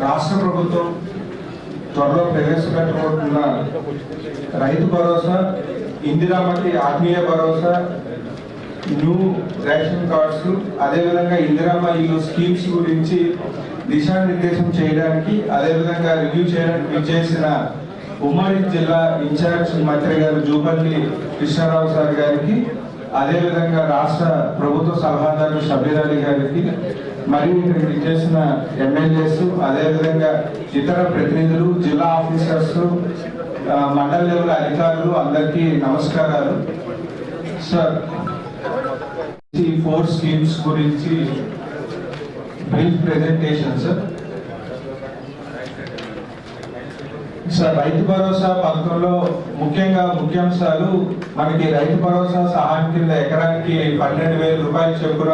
రాష్ట్ర ప్రభుత్వం త్వరలో ప్రవేశపెట్టబోతున్న రైతు భరోసా ఇందిరామతి ఆత్మీయ భరోసా న్యూ రేషన్ కార్డ్స్ అదేవిధంగా ఇందిరామ ఇల్లు స్కీమ్స్ గురించి దిశానిర్దేశం చేయడానికి అదేవిధంగా రివ్యూ చేయడానికి విచ్చేసిన ఉమ్మడి జిల్లా ఇన్ఛార్జ్ మంత్రి గారు జూపల్లి కృష్ణారావు సార్ గారికి అదేవిధంగా రాష్ట్ర ప్రభుత్వ సలహాదారు షబీర్ అలీ గారికి మరియు ఇక్కడికి విచ్చేసిన ఎమ్మెల్యేస్ అదేవిధంగా ఇతర ప్రతినిధులు జిల్లా ఆఫీసర్స్ మండల లెవెల్ అధికారులు అందరికీ నమస్కారాలు. సార్ ఈ ఫోర్ స్కీమ్స్ గురించి brief presentation sir. Sir Rythu Bharosa పథకంలో ముఖ్యంగా ముఖ్యాంశాలు మనకి రైతు భరోసా సహాయం కింద ఎకరానికి పన్నెండు వేల రూపాయల చొప్పున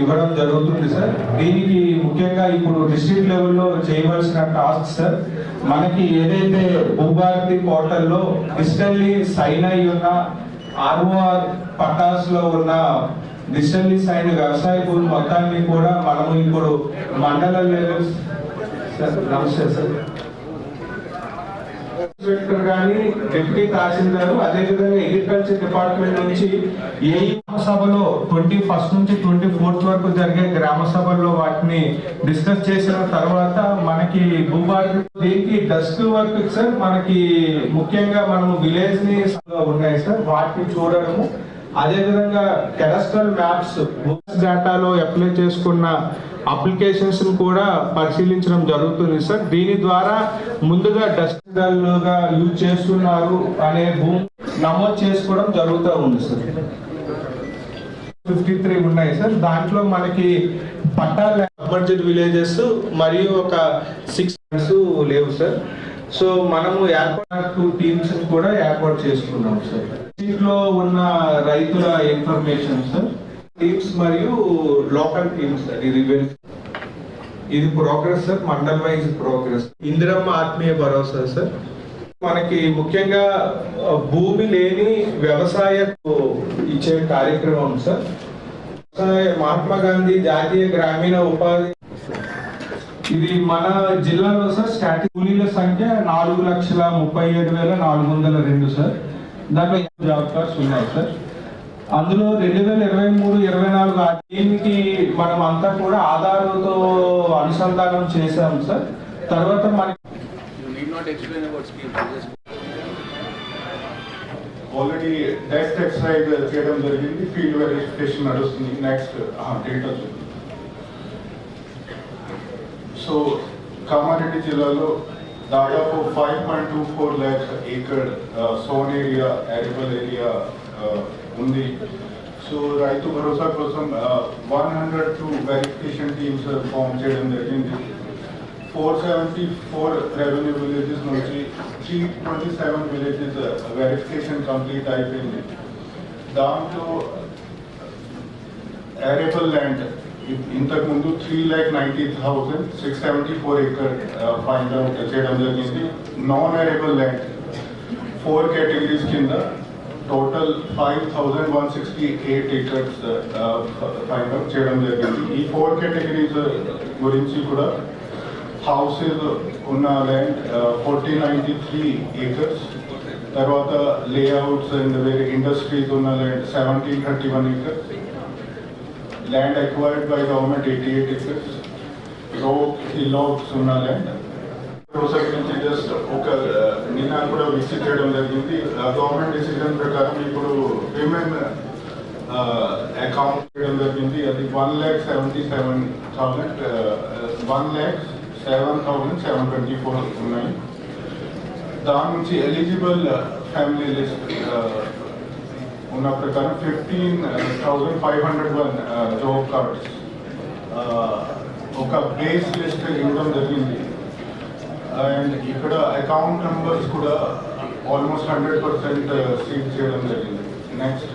ఇవ్వడం జరుగుతుంది సార్. దీనికి ముఖ్యంగా ఇప్పుడు డిస్ట్రిక్ట్ లెవెల్లో చేయవలసిన టాస్క్ సార్ మనకి ఏదైతే భూభారతి పోర్టల్లో డిజిటల్లీ సైన్ అయి ఉన్న ఆర్ఓఆర్ పట్టాస్లో ఉన్న డిజిటల్లీ సైన్ వ్యవసాయ భూమి మొత్తాన్ని కూడా మనము ఇప్పుడు మండల లెవెల్ సార్ నమస్తే సార్. ఇన్స్పెక్టర్ గాని డిప్యూటీ తహసీల్దార్ అదే విధంగా అగ్రికల్చర్ డిపార్ట్మెంట్ నుంచి ఏ గ్రామ సభలో ట్వంటీ ఫస్ట్ నుంచి ట్వంటీ ఫోర్త్ వరకు జరిగే గ్రామ సభల్లో వాటిని డిస్కస్ చేసిన తర్వాత మనకి భూభారతి దీనికి డస్ట్ వర్క్ సార్ మనకి ముఖ్యంగా మనము విలేజ్ని ఉన్నాయి సార్ వాటిని చూడడము. అదేవిధంగా విధంగా మ్యాప్స్ డేటాలో అప్లై చేసుకున్న అప్లికేషన్స్ కూడా పరిశీలించడం జరుగుతుంది సార్. దీని ద్వారా ముందుగా డస్ట్గా యూజ్ చేస్తున్నారు అనే భూమి నమోదు చేసుకోవడం జరుగుతూ ఉంది సార్. ఫిఫ్టీ త్రీ ఉన్నాయి సార్. దాంట్లో మనకి పట్టాల బడ్జెట్ విలేజెస్ మరియు ఒక సిక్స్ లేవు సార్. సో మనము ఏర్పాటు టూ టీమ్స్ కూడా ఏర్పాటు చేసుకున్నాం సార్ దీంట్లో ఉన్న రైతుల ఇన్ఫర్మేషన్ సార్ టీమ్స్ మరియు లోకల్ టీమ్స్ సార్ ఇది ఇది progress sir mandal wise progress Indiramma ఆత్మీయ భరోసా సార్ మనకి ముఖ్యంగా భూమి లేని వ్యవసాయ ఇచ్చే కార్యక్రమం సార్ మహాత్మా గాంధీ జాతీయ గ్రామీణ ఉపాధి ఇది మన జిల్లాలో సార్ స్టాటిక్ కూలీల సంఖ్య నాలుగు లక్షల ముప్పై ఏడు వేల నాలుగు వందల రెండు సార్. దాంట్లో జాబ్ కార్డ్స్ ఉన్నాయి సార్. అందులో రెండు వేల ఇరవై మూడు ఇరవై నాలుగు ఆ దీనికి మనం అంతా కూడా ఆధార్తో అనుసంధానం చేశాం సార్. తర్వాత just ఆల్రెడీ డెస్ట్ ఎక్సైజ్ చేయడం జరిగింది. ఫీల్డ్ వెరిఫికేషన్ నడుస్తుంది. నెక్స్ట్ డేట్ వచ్చింది. సో కామారెడ్డి జిల్లాలో దాదాపు five point two four lakhs acre sown area arable area ఉంది. సో రైతు భరోసా కోసం one hundred two verification teams form చేయడం జరిగింది. Four seventy four revenue villages నుంచి three twenty seven villages verification complete అయిపోయింది. దాంట్లో ఏరేబుల్ ల్యాండ్ ఇంతకు ముందు three lakh ninety thousand six seventy four acre find out చేయడం జరిగింది non arable land four categories కింద total five thousand one sixty eight acres find out చేయడం జరిగింది ఈ ఫోర్ కేటగిరీస్ గురించి కూడా హౌసెస్ ఉన్న land fourteen ninety three acres తర్వాత లేఅవుట్స్ అండ్ వేరే ఇండస్ట్రీస్ ఉన్న land seventeen thirty one acres land acquired by government eighty eight acres row hillocks ఉన్న ల్యాండ్ నుంచి జస్ట్ ఒక uh, నిన్న కూడా విజిట్ చేయడం జరిగింది. Uh, గవర్నమెంట్ డిసిజన్ ప్రకారం ఇప్పుడు పేమెంట్ అకౌంట్ uh, చేయడం జరిగింది. అది one lakh seventy seven thousand one lakh seven thousand seven twenty four ఉన్నాయి. దాని నుంచి ఎలిజిబుల్ ఫ్యామిలీ లిస్ట్ ఉన్న ప్రకారం fifteen thousand five hundred one job cards ఒక బేస్ లిస్ట్ ఇవ్వడం జరిగింది. అండ్ ఇక్కడ అకౌంట్ నెంబర్స్ కూడా ఆల్మోస్ట్ హండ్రెడ్ పర్సెంట్ సీట్ చేయడం జరిగింది. నెక్స్ట్